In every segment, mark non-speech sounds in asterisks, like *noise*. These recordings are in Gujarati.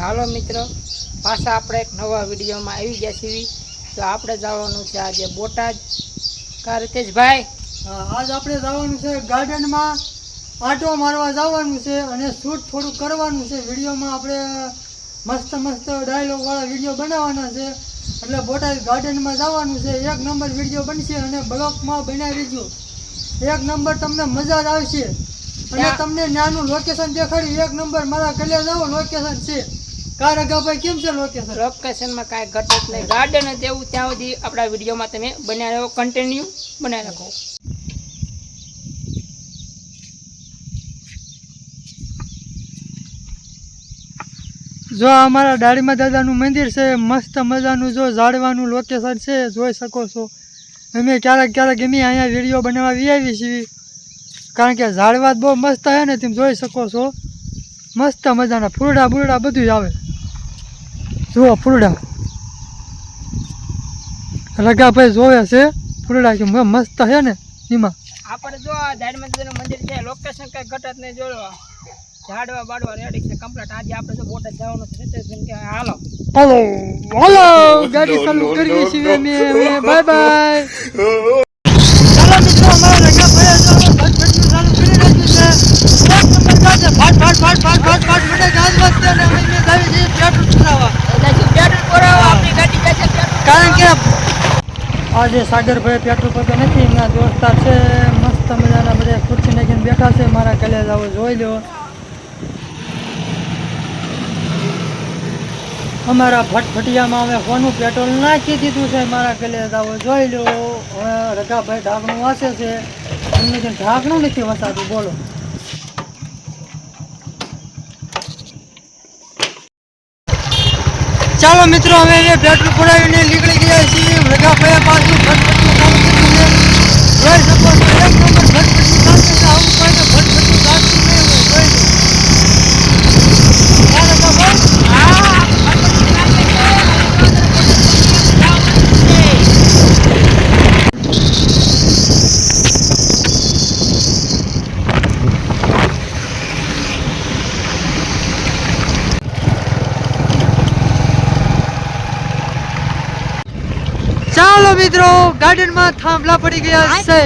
હાલો મિત્રો પાછા આપણે એક નવા વિડીયોમાં આવી ગયા છીએ. તો આપણે જવાનું છે આજે બોટાદ. કા રીતેશભાઈ? હા, આજ આપણે જવાનું છે ગાર્ડનમાં. આંટો મારવા જવાનું છે અને શૂટ થોડું કરવાનું છે. વિડીયોમાં આપણે મસ્ત મસ્ત ડાયલોગવાળા વીડિયો બનાવવાના છે. એટલે બોટાદ ગાર્ડનમાં જવાનું છે. એક નંબર વીડિયો બનશે અને બ્લોકમાં બનાવી દેજો એક નંબર તમને મજા જ આવશે. અને તમને નાનું લોકેશન દેખાડ્યું. એક નંબર મારા કલ્યાણ આવો લોકેશન છે. કાર ભાઈ કેમ છે લોકેશન? લોકેશનમાં કાંઈ ઘટે નહીં. ગાર્ડન જ એવું ત્યાં સુધી આપણા વિડીયોમાં તમે બન્યા રહો કન્ટિન્યુ બનાવી રાખો. જો અમારા ડાળીમા દાદાનું મંદિર છે મસ્ત મજાનું જો ઝાડવાનું લોકેશન છે જોઈ શકો છો. અમે ક્યારેક ક્યારેક એમ અહીંયા વીડિયો બનાવવા આવી છીએ. કારણ કે ઝાડવા બહુ મસ્ત છે ને તમે જોઈ શકો છો. મસ્ત મજાના ફૂરડા બુરડા બધું જ આવે. જુઓ ફૂલડા. રગાભાઈ જોવે છે ફૂલડા કે મ- મસ્ત છે ને એમાં. આપણે જો આ ધાર્મિક મંદિર છે લોકેશન કઈ ઘટત નહીં જોડવા ઝાડવા બાડવા રેડી છે કમ્પ્લીટ આજે આપણે તો બોટાદ જવાનું છે રીતેશભાઈ કે હાલો. હાલો હાલો ગાડી ચાલુ કરીએ છીએ અમે બાય બાય *laughs* ચાલો મિત્રો અમારા રગા ભાઈ ચાલો ભટભટનું ચાલુ કરી નાખ્યું છે એક નંબર ગાજે ફાટ ફાટ ફાટ ફાટ ફાટ ફાટ મને ગાજ વાગતી અને અમે અહીંયા ગાવી જઈએ પેટ્રોલ પુરાવા એટલે શું પેટ્રોલ પુરાવા આપણી ગાડી જશે પેટ્રોલ કારણ કે આજે સાગરભાઈ પેટ્રોલ પંપે નથી, એમના દોસ્તાર છે, મસ્ત મજાના બધા ખુરશી નાખીને બેઠા છે, મારા કલેજ આવો જોઈ લો. અમારા ભટભટિયામાં અમે ફોનું પેટ્રોલ નાખી દીધું છે, મારા કલેજ આવો જોઈ લો. હવે રઘાભાઈ ઢાંકણું વાંચે છે. એમને જે ઢાંકણું નથી વસાતું, બોલો. ચાલો મિત્રો અમે પેટ્રોલ પુરાવીને નીકળી ગયા છીએ રગાભાઈ પાછું ભટભટનું કામ કર્યું છે જોઈ શકો છો એક નંબર ભટભટનું કામ છે આવું કોઈને ભટભટનું કામ નહીં હોય જોઈ લો હા, રગાભાઈ? ચાલો મિત્રો ગાર્ડનમાં થાંભલા પડી ગયા છે.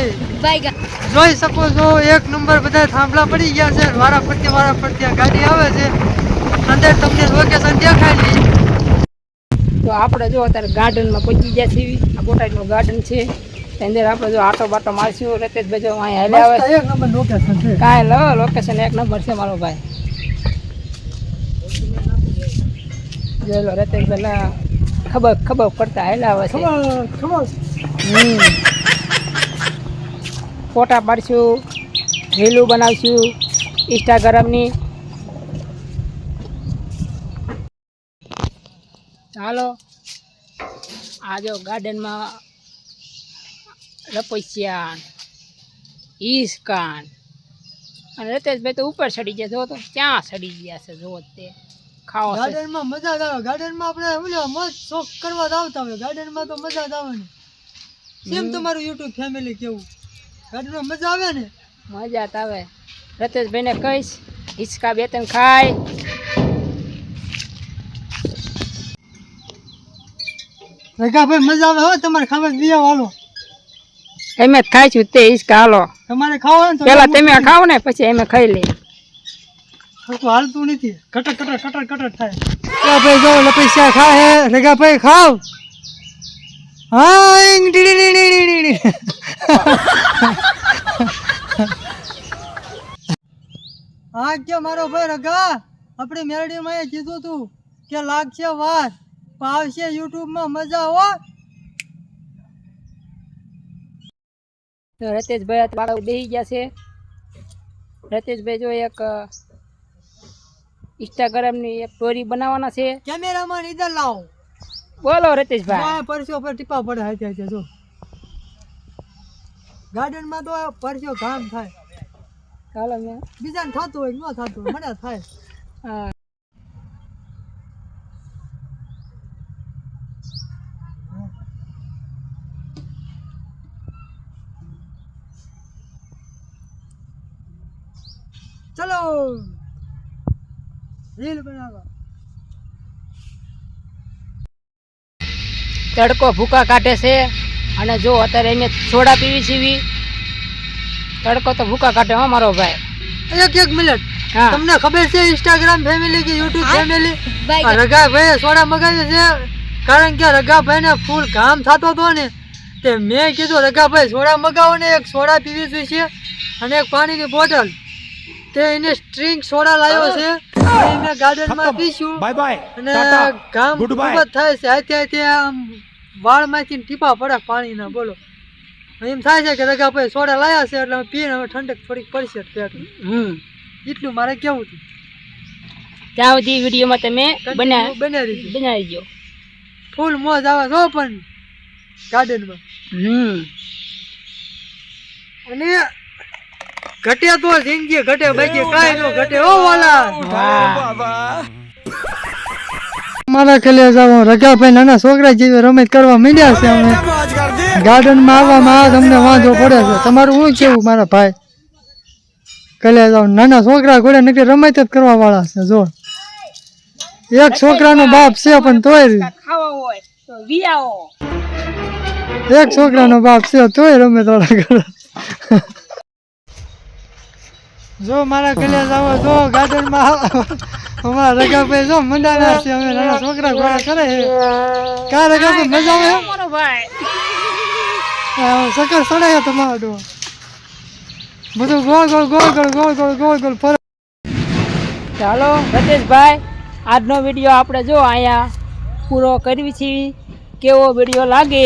જોઈ શકો છો એક નંબર બધા થાંભલા પડી ગયા છે. વારા ફરતી વારા ફરતી ગાડી આવે છે. અંદર તમને લોકેશન દેખાય નહીં તો આપણે જો અત્યારે ગાર્ડનમાં પહોંચી ગયા છીએ. આ બોટાદનું ગાર્ડન છે. અંદર આપણે જો આટો બાટો મારશું. રીતેશભાઈ જો અહીંયા હાલે આવે એક નંબર લોકેશન છે. કાંઈ લો લોકેશન એક નંબર છે મારો ભાઈ. જોઈ લો રીતેશભાઈ ખબર ખબર પડતા હેલા આવે છે. હમ. ફોટા પાડશું રીલું બનાવશું ઇન્સ્ટાગ્રામની ચાલો આ જો ગાર્ડનમાં રપૈસિયા ઈસ્કાન. અને રતેશભાઈ તો ઉપર ચડી ગયા જો તો ક્યાં ચડી ગયા છે જો તે. ખાવા ગાર્ડન ગાર્ડનમાં મજા આવે. ગાર્ડનમાં આપણે ઓલો મોજ શોખ કરવા જ આવતા હોય. ગાર્ડનમાં તો મજા જ આવે ને કેમ તમારું યુટ્યુબ ફેમિલી કેવું? ગાર્ડનમાં મજા આવે ને? મજા જ આવે. રતેશભાઈને કહીશ હિચકા બે ત્રણ ખાય. રગાભાઈ મજા આવે હો તમારે ખાવા દિયા વાલો એમ જ ખાઈશું તે હિંચકા હાલો. તમારે ખાવાનું તો પેલા તમે ખાવ ને પછી એમ ખાઈ લઈએ. હાલતું નથી. કટર કટર કટર કટર થાય. રગાભાઈ જો લપસ્યા ખાય હે? રગાભાઈ ખાવ. હા ઈંગ ડીડી ડીડી ડીડી ડીડી. હા કે મારો ભાઈ રગા આપણી મેરડીમાં એ કીધું તું કે લાગશે વાર. પાવશે આવશે યુટ્યુબમાં મજા હો. રતેશભાઈ બાળક બેસી ગયા છે. રતેશભાઈ જો એક ઇન્સ્ટાગ્રામની એક સ્ટોરી બનાવવાના છે. કેમેરામાં ઇધર લાવો. બોલો રતેશભાઈ. આ પરસ્યો પર ટીપા પડે હાથે હાથે જો. ગાર્ડનમાં તો પરસો ઘામ થાય. ચાલો મેં બીજાને થતું હોય ન થતું હોય મને થાય. હા. ચલો. રીલ બનાવો. તડકો ભૂકા કાઢે છે અને જો અત્યારે એને સોડા પીવી સીવી તડકો તો ભૂકા કાઢે હો ભાઈ. એક એક મિનિટ. તમને ખબર છે ઇન્સ્ટાગ્રામ ફેમિલી કે યુટ્યુબ ફેમિલી રગાભાઈ સોડા મગાવ્યો છે. કારણ કે રગાભાઈને ફૂલ ઘામ થતો હતો ને તે મેં કીધું રગાભાઈ સોડા મગાવો ને એક સોડા પીવી જોઈએ છે અને એક પાણીની બોટલ. તે એને સ્ટ્રિંગ સોડા લાવ્યો છે. એ મેં ગાર્ડનમાં પીશું. બાય બાય અને ટાટા ગામ Goodbye. થાય છે. હાથે હાથે આમ વાળમાંથી ટીપા પડે પાણીના બોલો. એમ થાય છે કે રગાભાઈ સોડા લાયા છે એટલે પીને હવે ઠંડક થોડીક પડશે હમ. એટલું મારે કેવું હતું? ત્યાં સુધી વિડીયોમાં તમે બના બનાવી બનાવી ફૂલ મોજ આવે છો પણ ગાર્ડનમાં. હમ. અને ઘટે તો જિંદગી ઘટે બાકી કાંઈ નો ઘટે. ઓ વાલા. મારા ખેલે જાવ રગાભાઈ નાના છોકરા જેવી રમત કરવા માંડ્યા છે અમે. ગાર્ડનમાં આવવામાં આ તમને વાંધો પડે છે. તમારું શું કેવું મારા ભાઈ? કલે જાવ નાના છોકરા ઘોડે નક્કી રમત જ કરવા વાળા છે જો. એક છોકરાનો બાપ છે પણ તોય ખાવા હોય તો એક છોકરાનો બાપ છે તોય રમે થોડા ઘણા જો મારા કલે જાવ જો ગાર્ડનમાં અમારા રગાભાઈ જો મંડાના છે અમે નાના છોકરા ઘોડા કરે છે. કા રગાભાઈ મજા આવે? મારો ભાઈ. સકર સડાયો તમારો ડો બધું ગોળ ગોળ ગોળ ગોળ ગોળ ગોળ ગોળ ગોળ ફરે. ચાલો રતેશભાઈ આજનો વીડિયો આપણે જો અહીંયા પૂરો કરવી છીએ કેવો વીડિયો લાગે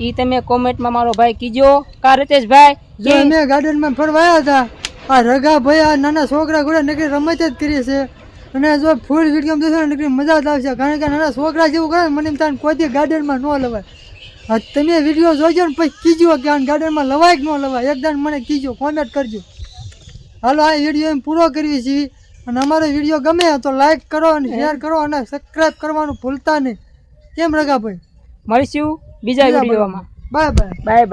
એ તમે કોમેન્ટમાં મારો ભાઈ કીજો. કા રતેશભાઈ જો અમે ગાર્ડનમાં ફરવા આવ્યા હતા આ રગાભાઈ આ નાના છોકરા ઘોડા નકરી રમત જ કરી છે. અને જો ફૂલ વીડિયો જોશો ને નકરી મજા જ આવશે. કારણ કે નાના છોકરા જેવું કરે મને તાન કોઈ ગાર્ડનમાં ન લવાય. હા તમે વીડિયો જોજો ને પછી કીજો કે આ ગાર્ડનમાં લવાય કે ન લવાય. એકદમ મને કીજો કોમેન્ટ કરજો. હાલો આ વીડિયો એમ પૂરો કરવી છીએ. અને અમારો વીડિયો ગમે તો લાઈક કરો અને શેર કરો અને સબસ્ક્રાઈબ કરવાનું ભૂલતા નહીં. કેમ રગાભાઈ મળીશું બીજા વિડીયોમાં બાય બાય બાય બાય